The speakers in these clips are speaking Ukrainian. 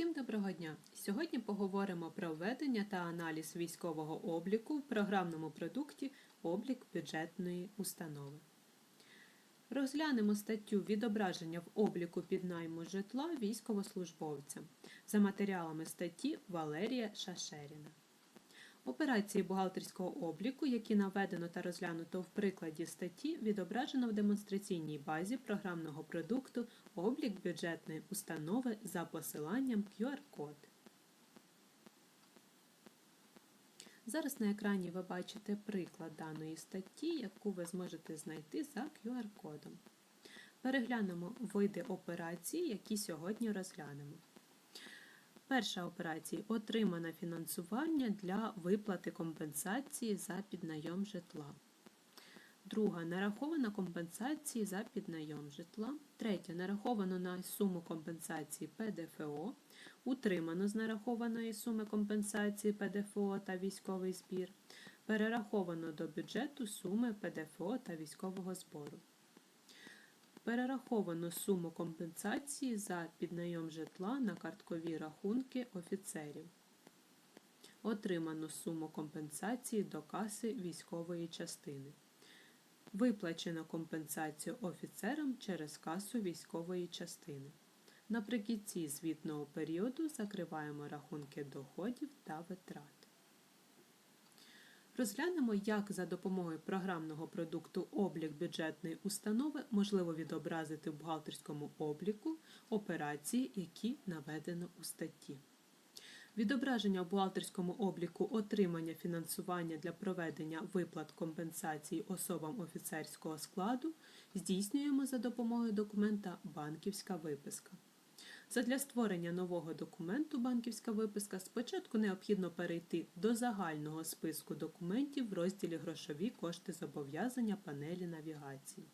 Всім доброго дня! Сьогодні поговоримо про введення та аналіз військового обліку в програмному продукті Облік бюджетної установи. Розглянемо статтю відображення в обліку піднайму житла військовослужбовця за матеріалами статті Валерія Шашеріна. Операції бухгалтерського обліку, які наведено та розглянуто в прикладі статті, відображено в демонстраційній базі програмного продукту Облік бюджетної установи за посиланням QR-код. Зараз на екрані ви бачите приклад даної статті, яку ви зможете знайти за QR-кодом. Переглянемо види операцій, які сьогодні розглянемо. Перша операція отримано фінансування для виплати компенсації за піднайом житла. Друга нарахована компенсації за піднайом житла. Третя нараховано на суму компенсації ПДФО. Утримано з нарахованої суми компенсації ПДФО та військовий збір. Перераховано до бюджету суми ПДФО та військового збору. Перераховано суму компенсації за піднайом житла на карткові рахунки офіцерів. Отримано суму компенсації до каси військової частини. Виплачено компенсацію офіцерам через касу військової частини. Наприкінці звітного періоду закриваємо рахунки доходів та витрат. Розглянемо, як за допомогою програмного продукту облік бюджетної установи можливо відобразити в бухгалтерському обліку операції, які наведено у статті. Відображення в бухгалтерському обліку отримання фінансування для проведення виплат компенсації особам офіцерського складу здійснюємо за допомогою документа Банківська виписка. Задля створення нового документу банківська виписка спочатку необхідно перейти до загального списку документів в розділі Грошові кошти зобов'язання панелі навігації.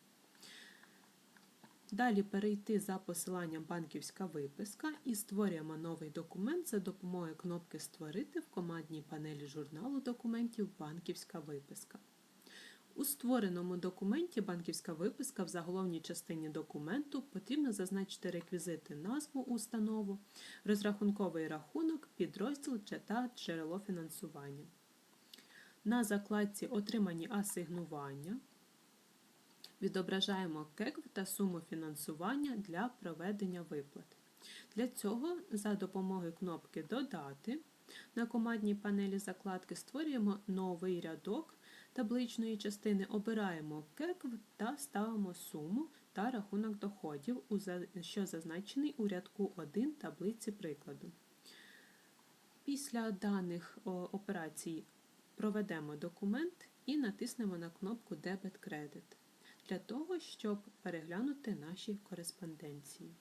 Далі перейти за посиланням банківська виписка і створюємо новий документ за допомогою кнопки Створити в командній панелі журналу документів Банківська виписка. У створеному документі банківська виписка в заголовній частині документу потрібно зазначити реквізити назву установу, розрахунковий рахунок, підрозділ та джерело фінансування. На закладці Отримані асигнування відображаємо КЕКВ та суму фінансування для проведення виплат. Для цього за допомогою кнопки Додати на командній панелі закладки створюємо новий рядок табличної частини, обираємо КЕКВ та ставимо суму та рахунок доходів, що зазначений у рядку 1 таблиці прикладу. Після даних операцій проведемо документ і натиснемо на кнопку Дебет кредит для того, щоб переглянути наші кореспонденції.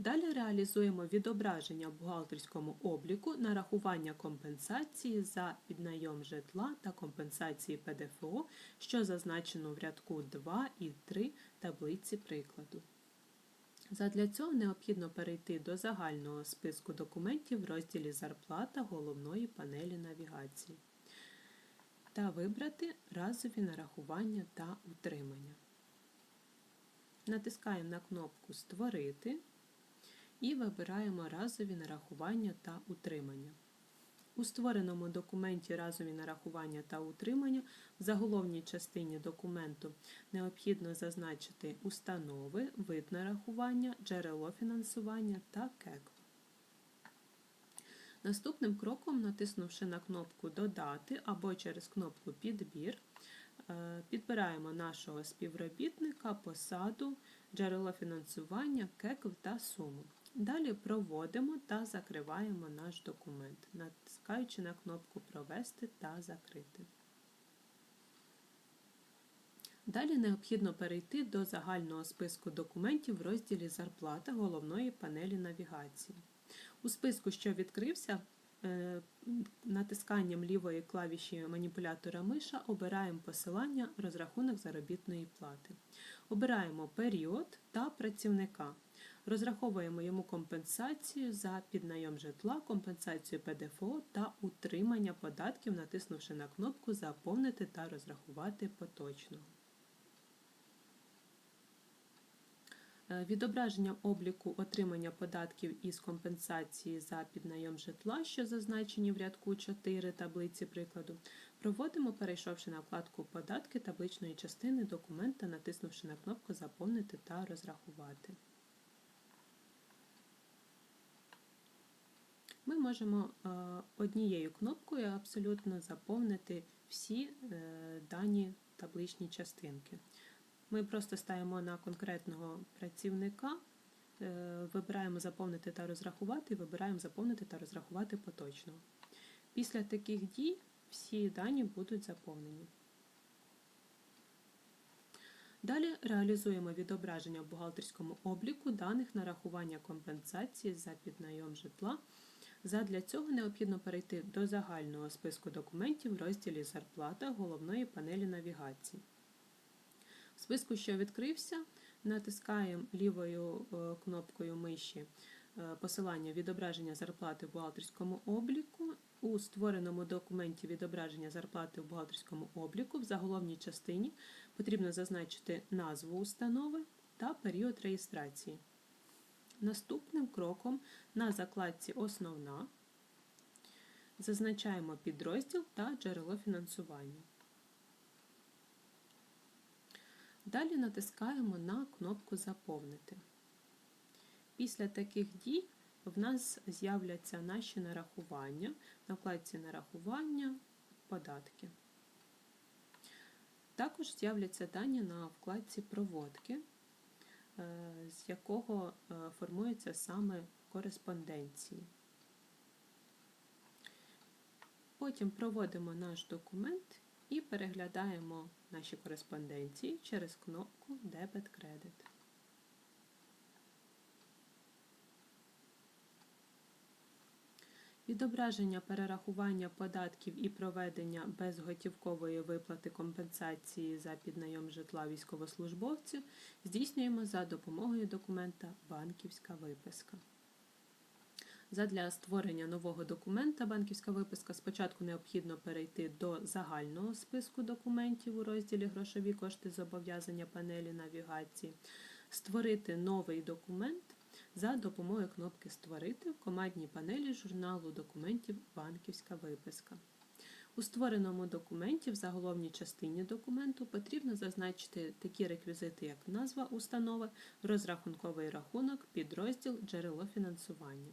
Далі реалізуємо відображення в бухгалтерському обліку нарахування компенсації за піднайом житла та компенсації ПДФО, що зазначено в рядку 2 і 3 таблиці прикладу. Задля цього необхідно перейти до загального списку документів в розділі Зарплата головної панелі навігації та вибрати разові нарахування та утримання. Натискаємо на кнопку Створити і вибираємо разові нарахування та утримання. У створеному документі разові нарахування та утримання в заголовній частині документу необхідно зазначити установи, вид нарахування, джерело фінансування та КЕК. Наступним кроком, натиснувши на кнопку Додати або через кнопку Підбір, е, підбираємо нашого співробітника, посаду, джерело фінансування, КЕКВ та суму. Далі проводимо та закриваємо наш документ, натискаючи на кнопку Провести та Закрити. Далі необхідно перейти до загального списку документів в розділі Зарплата головної панелі навігації. У списку, що відкрився, е, натисканням лівої клавіші маніпулятора миша обираємо посилання розрахунок заробітної плати. Обираємо період та працівника. Розраховуємо йому компенсацію за піднайом житла, компенсацію ПДФО та утримання податків, натиснувши на кнопку Заповнити та розрахувати поточного. Е, Відображення обліку отримання податків із компенсації за піднайом житла, що зазначені в рядку 4 таблиці прикладу, проводимо, перейшовши на вкладку Податки табличної частини документа, натиснувши на кнопку Заповнити та розрахувати. Ми можемо е, однією кнопкою абсолютно заповнити всі е, дані табличні частинки. Ми просто ставимо на конкретного працівника, е, вибираємо заповнити та розрахувати, вибираємо заповнити та розрахувати поточно. Після таких дій всі дані будуть заповнені. Далі реалізуємо відображення в бухгалтерському обліку даних нарахування компенсації за піднайом житла. Задля цього необхідно перейти до загального списку документів в розділі Зарплата головної панелі навігації. В списку, що відкрився, натискаємо лівою е, кнопкою миші е, посилання відображення зарплати в бухгалтерському обліку. У створеному документі відображення зарплати в бухгалтерському обліку в заголовній частині потрібно зазначити назву установи та період реєстрації. Наступним кроком на закладці Основна зазначаємо підрозділ та джерело фінансування. Далі натискаємо на кнопку Заповнити. Після таких дій в нас з'являться наші нарахування на вкладці Нарахування, податки. Також з'являться дані на вкладці Проводки, з якого е, формуються саме кореспонденції. Потім проводимо наш документ і переглядаємо наші кореспонденції через кнопку Дебет-кредит. Відображення перерахування податків і проведення безготівкової виплати компенсації за піднайом житла військовослужбовців здійснюємо за допомогою документа Банківська виписка. Задля створення нового документа банківська виписка спочатку необхідно перейти до загального списку документів у розділі Грошові кошти зобов'язання панелі навігації, створити новий документ за допомогою кнопки Створити в командній панелі журналу документів Банківська виписка. У створеному документі в заголовній частині документу потрібно зазначити такі реквізити, як назва установи, розрахунковий рахунок, підрозділ, джерело фінансування.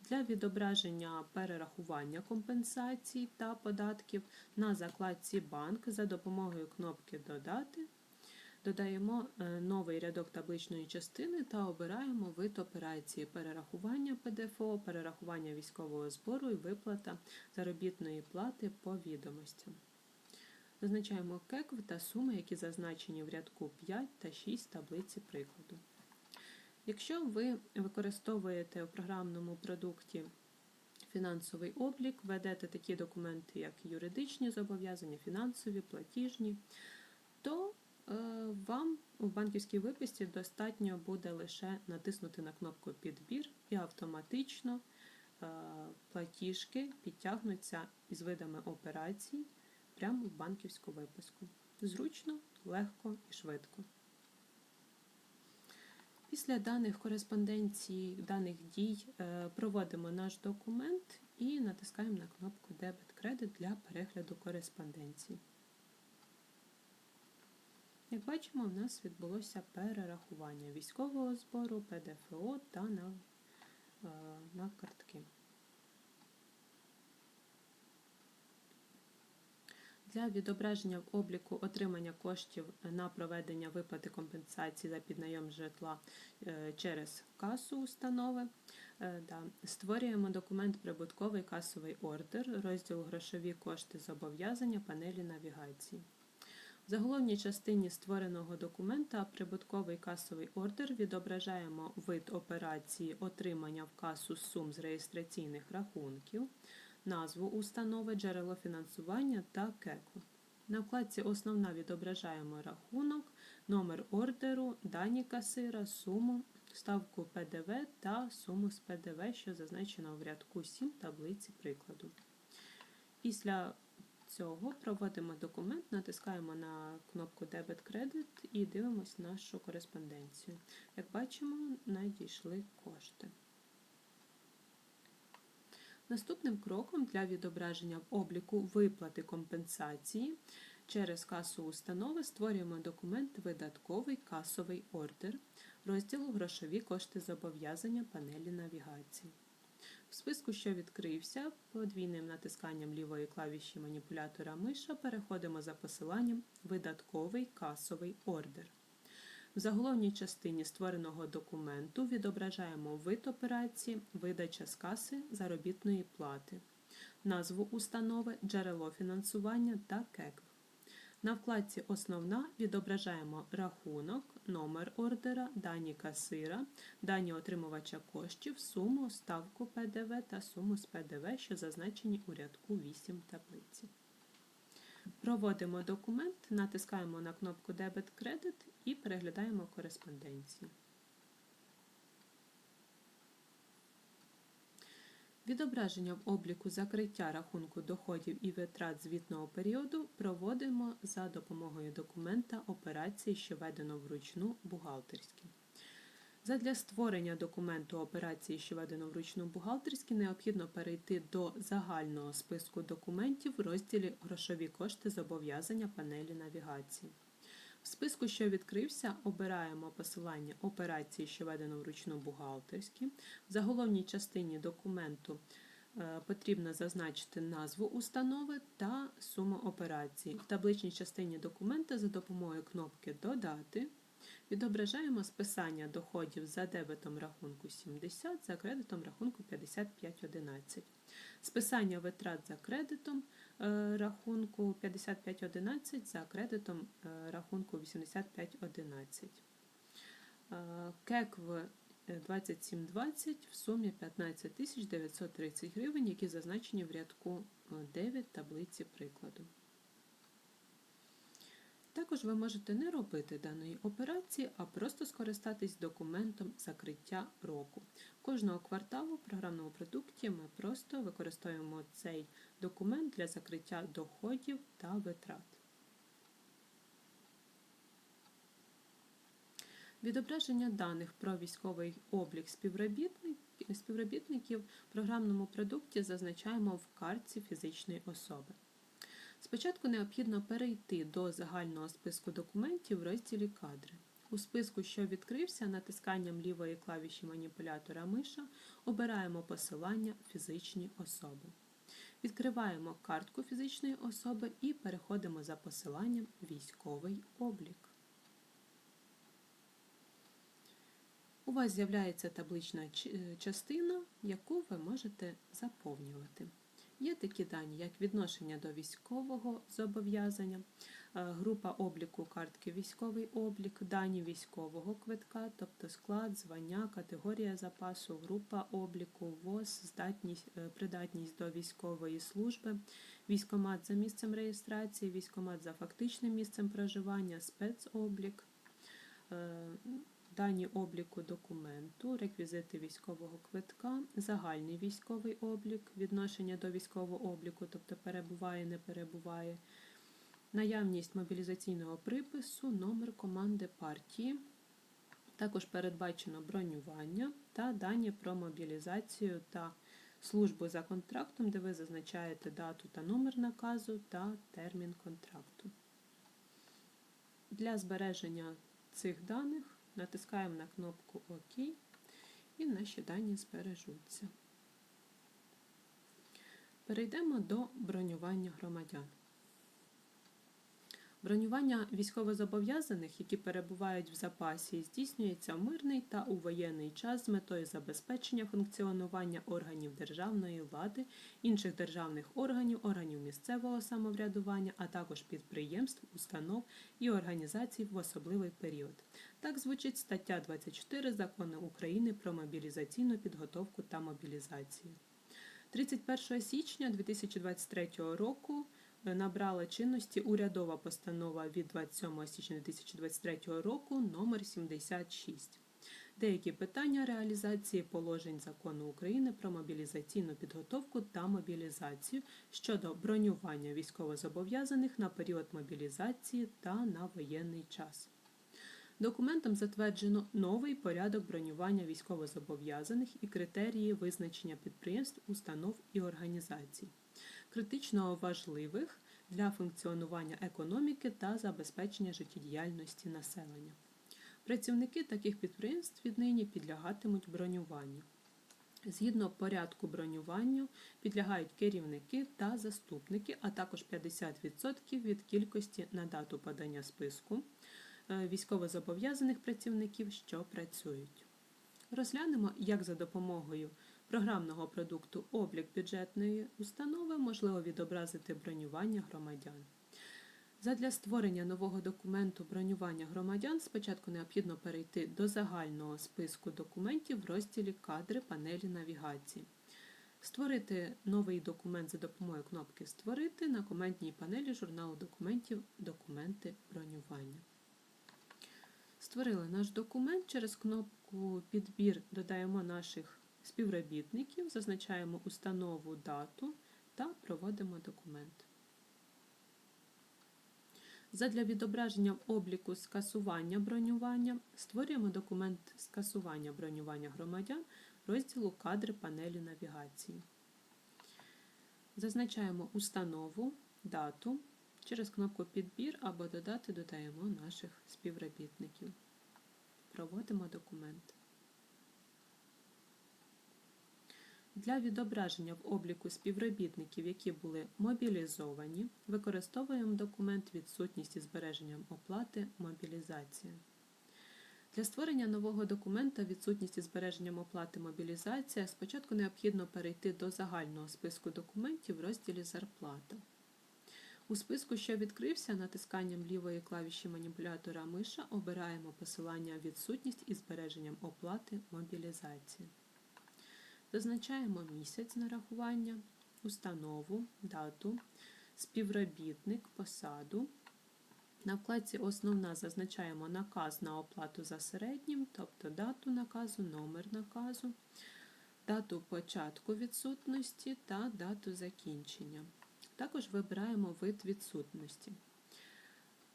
Для відображення перерахування компенсацій та податків на закладці Банк за допомогою кнопки Додати додаємо е, новий рядок табличної частини та обираємо вид операції перерахування ПДФО, перерахування військового збору і виплата заробітної плати по відомостям. Зазначаємо кекв та суми, які зазначені в рядку 5 та 6 таблиці прикладу. Якщо ви використовуєте в програмному продукті фінансовий облік, ведете такі документи, як юридичні зобов'язання, фінансові, платіжні, то вам у банківській виписці достатньо буде лише натиснути на кнопку Підбір і автоматично е, платіжки підтягнуться із видами операцій прямо в банківську виписку. Зручно, легко і швидко. Після даних кореспонденцій, даних дій е, проводимо наш документ і натискаємо на кнопку Дебет-кредит для перегляду кореспонденції. Як бачимо, у нас відбулося перерахування військового збору, ПДФО та на, е, на картки. Для відображення в обліку отримання коштів на проведення виплати компенсації за піднайом житла е, через касу установи е, створюємо документ Прибутковий касовий ордер, розділ Грошові кошти зобов'язання панелі навігації. В заголовній частині створеного документа Прибутковий касовий ордер відображаємо вид операції отримання в касу сум з реєстраційних рахунків назву установи, джерело фінансування та кеку. На вкладці Основна відображаємо рахунок, номер ордеру, дані касира, суму, ставку ПДВ та суму з ПДВ, що зазначено в рядку 7 таблиці прикладу. Після цього проводимо документ, натискаємо на кнопку Дебет Кредит і дивимося нашу кореспонденцію. Як бачимо, надійшли кошти. Наступним кроком для відображення в обліку виплати компенсації через касу установи створюємо документ Видатковий касовий ордер розділу Грошові кошти зобов'язання панелі навігації. В списку, що відкрився, подвійним натисканням лівої клавіші маніпулятора миша переходимо за посиланням Видатковий касовий ордер. В заголовній частині створеного документу відображаємо вид операції, видача з каси заробітної плати, назву установи, джерело фінансування та КЕКВ. На вкладці Основна відображаємо рахунок, номер ордера, дані касира, дані отримувача коштів, суму, ставку ПДВ та суму з ПДВ, що зазначені у рядку 8 таблиці. Проводимо документ, натискаємо на кнопку Дебет Кредит і переглядаємо кореспонденцію. Відображення в обліку закриття рахунку доходів і витрат звітного періоду проводимо за допомогою документа операції, що ведено вручну бухгалтерськи. Задля створення документу операції, що ведено вручну бухгалтерськи, необхідно перейти до загального списку документів в розділі Грошові кошти зобов'язання панелі навігації. В списку, що відкрився, обираємо посилання операції, що ведено вручну бухгалтерськи. В заголовній частині документу е, потрібно зазначити назву установи та суму операції. В табличній частині документа за допомогою кнопки Додати відображаємо списання доходів за дебетом рахунку 70, за кредитом рахунку 5511. Списання витрат за кредитом рахунку 5511, за кредитом е, рахунку 8511. Е, КЕКВ 2720 в сумі 15 930 гривень, які зазначені в рядку 9 таблиці прикладу. Також ви можете не робити даної операції, а просто скористатись документом закриття року. Кожного кварталу в програмному продукті ми просто використовуємо цей документ для закриття доходів та витрат. Відображення даних про військовий облік співробітників в програмному продукті зазначаємо в картці фізичної особи. Спочатку необхідно перейти до загального списку документів в розділі Кадри. У списку, що відкрився, натисканням лівої клавіші маніпулятора миша обираємо посилання Фізичні особи. Відкриваємо картку фізичної особи і переходимо за посиланням Військовий облік. У вас з'являється таблична частина, яку ви можете заповнювати. Є такі дані, як відношення до військового зобов'язання, е, група обліку картки військовий облік, дані військового квитка, тобто склад, звання, категорія запасу, група обліку, ВОЗ, здатність, е, придатність до військової служби, військомат за місцем реєстрації, військомат за фактичним місцем проживання, спецоблік. Е, дані обліку документу, реквізити військового квитка, загальний військовий облік, відношення до військового обліку, тобто перебуває, не перебуває, наявність мобілізаційного припису, номер команди партії. Також передбачено бронювання та дані про мобілізацію та службу за контрактом, де ви зазначаєте дату та номер наказу та термін контракту. Для збереження цих даних Натискаємо на кнопку ОК і наші дані збережуться. Перейдемо до бронювання громадян. Бронювання військовозобов'язаних, які перебувають в запасі, здійснюється в мирний та у воєнний час з метою забезпечення функціонування органів державної влади, інших державних органів, органів місцевого самоврядування, а також підприємств, установ і організацій в особливий період. Так звучить стаття 24 Закону України про мобілізаційну підготовку та мобілізацію. 31 січня 2023 року набрала чинності урядова постанова від 27 січня 2023 року номер 76 деякі питання реалізації положень закону України про мобілізаційну підготовку та мобілізацію щодо бронювання військовозобов'язаних на період мобілізації та на воєнний час. Документом затверджено новий порядок бронювання військовозобов'язаних і критерії визначення підприємств, установ і організацій, критично важливих для функціонування економіки та забезпечення життєдіяльності населення. Працівники таких підприємств віднині підлягатимуть бронюванню. Згідно порядку бронювання підлягають керівники та заступники, а також 50% від кількості на дату подання списку е, військовозобов'язаних працівників, що працюють. Розглянемо, як за допомогою програмного продукту облік бюджетної установи можливо відобразити бронювання громадян. Задля створення нового документу бронювання громадян спочатку необхідно перейти до загального списку документів в розділі Кадри панелі навігації. Створити новий документ за допомогою кнопки Створити на коментній панелі журналу документів Документи бронювання. Створили наш документ. Через кнопку Підбір додаємо наших співробітників, зазначаємо установу дату та проводимо документ. Задля відображення обліку скасування бронювання створюємо документ скасування бронювання громадян розділу Кадри панелі навігації. Зазначаємо установу, дату. Через кнопку Підбір або Додати додаємо наших співробітників. Проводимо документ. Для відображення в обліку співробітників, які були мобілізовані, використовуємо документ відсутність із збереженням оплати мобілізація. Для створення нового документа відсутність із збереженням оплати мобілізація спочатку необхідно перейти до загального списку документів в розділі Зарплата. У списку, що відкрився, натисканням лівої клавіші маніпулятора миша обираємо посилання Відсутність із збереженням оплати мобілізації. Зазначаємо місяць нарахування, установу, дату, співробітник, посаду. На вкладці Основна зазначаємо наказ на оплату за середнім, тобто дату наказу, номер наказу, дату початку відсутності та дату закінчення. Також вибираємо вид відсутності.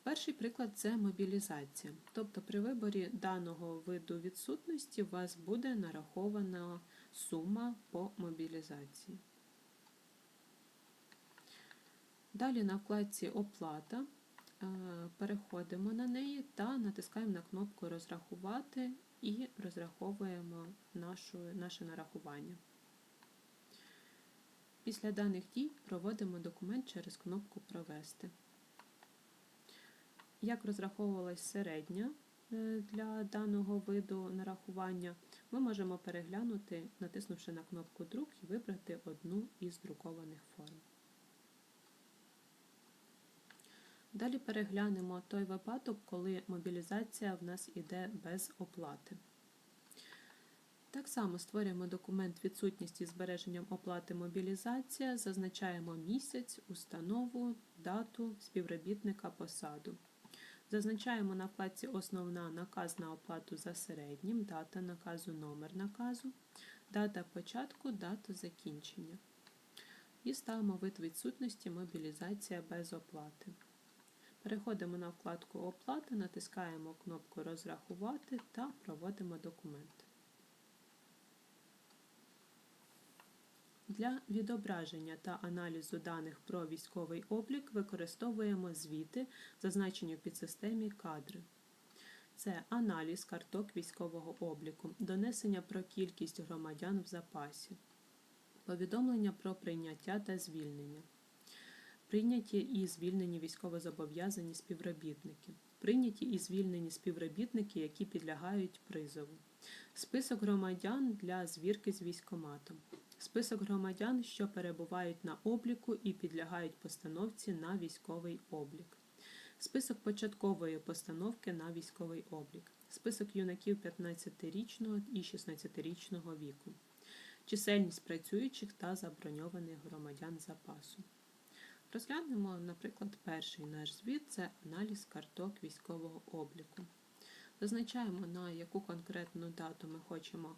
Перший приклад це мобілізація. Тобто при виборі даного виду відсутності у вас буде нарахована сума по мобілізації. Далі на вкладці Оплата е, переходимо на неї та натискаємо на кнопку Розрахувати і розраховуємо нашу, наше нарахування. Після даних дій проводимо документ через кнопку Провести. Як розраховувалась середня е, для даного виду нарахування, ми можемо переглянути, натиснувши на кнопку Друк і вибрати одну із друкованих форм. Далі переглянемо той випадок, коли мобілізація в нас йде без оплати. Так само створюємо документ відсутність із збереженням оплати мобілізація, зазначаємо місяць, установу, дату, співробітника, посаду. Зазначаємо на вкладці Основна наказ на оплату за середнім, дата наказу, номер наказу, дата початку, дата закінчення. І ставимо вид відсутності мобілізація без оплати. Переходимо на вкладку Оплата, натискаємо кнопку Розрахувати та проводимо документ. Для відображення та аналізу даних про військовий облік використовуємо звіти, зазначені в підсистемі кадри. Це аналіз карток військового обліку, донесення про кількість громадян в запасі, повідомлення про прийняття та звільнення, прийняті і звільнені військовозобов'язані співробітники, прийняті і звільнені співробітники, які підлягають призову, список громадян для звірки з військоматом. Список громадян, що перебувають на обліку і підлягають постановці на військовий облік. Список початкової постановки на військовий облік. Список юнаків 15-річного і 16-річного віку. Чисельність працюючих та заброньованих громадян запасу. Розглянемо, наприклад, перший наш звіт це аналіз карток військового обліку. Зазначаємо, на яку конкретну дату ми хочемо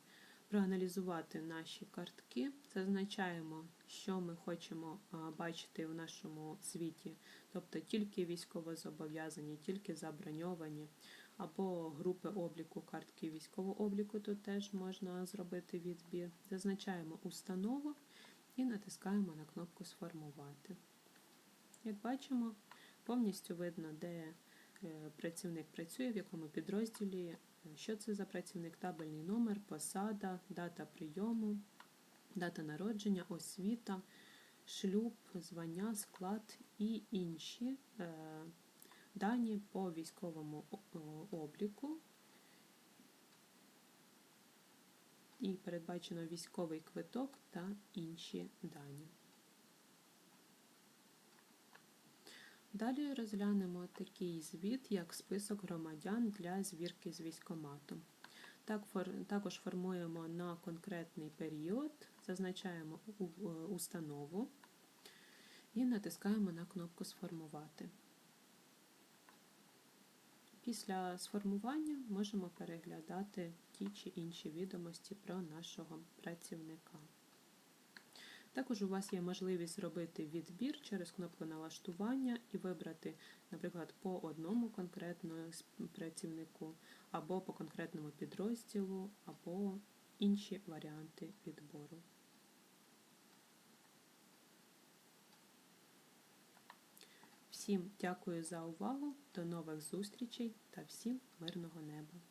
проаналізувати наші картки. Зазначаємо, що ми хочемо бачити в нашому звіті, тобто тільки військовозобов'язані, тільки заброньовані, або групи обліку картки військового обліку, тут теж можна зробити відбір. Зазначаємо установу і натискаємо на кнопку Сформувати. Як бачимо, повністю видно, де працівник працює, в якому підрозділі, е, що це за працівник, табельний номер, посада, дата прийому, дата народження, освіта, шлюб, звання, склад і інші е, дані по військовому обліку. І передбачено військовий квиток та інші дані. Далі розглянемо такий звіт, як список громадян для звірки з військоматом. Також формуємо на конкретний період, зазначаємо е, установу і натискаємо на кнопку Сформувати. Після сформування можемо переглядати ті чи інші відомості про нашого працівника. Також у вас є можливість зробити відбір через кнопку налаштування і вибрати, наприклад, по одному конкретному працівнику, або по конкретному підрозділу, або інші варіанти відбору. Всім дякую за увагу, до нових зустрічей та всім мирного неба!